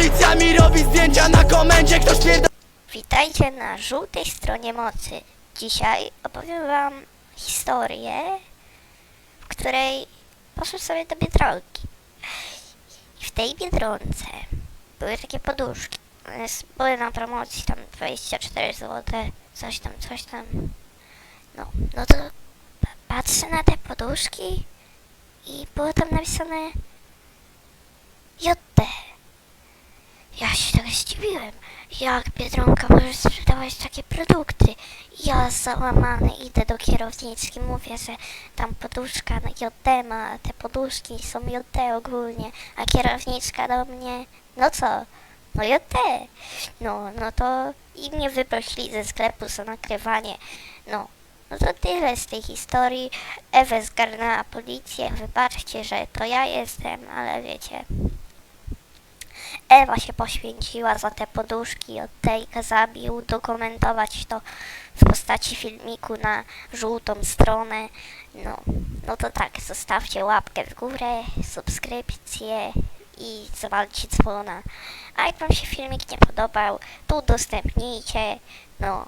Policja mi robi zdjęcia na komendzie Ktoś pierdol... Witajcie na żółtej stronie mocy. Dzisiaj opowiem wam historię, w której poszedł sobie do Biedronki. I w tej Biedronce były takie poduszki. Były na promocji tam 24 zł, coś tam, coś tam. No, no to pa- patrzę na te poduszki i było tam napisane JD. Ja się tak zdziwiłem. Jak Biedronka może sprzedawać takie produkty? Ja załamany idę do kierowniczki, mówię, że tam poduszka JD ma, te poduszki są JD ogólnie, a kierowniczka do mnie, no co? No JD. No, no to i mnie wyprosili ze sklepu za nagrywanie. No, no to tyle z tej historii. Ewę zgarnęła policję, wybaczcie, że to ja jestem, ale wiecie... Ewa się poświęciła za te poduszki od Tejka zabił, udokumentować to w postaci filmiku na żółtą stronę. No, no to tak, zostawcie łapkę w górę, subskrypcję i zawalcie dzwona. A jak wam się filmik nie podobał, to udostępnijcie. No,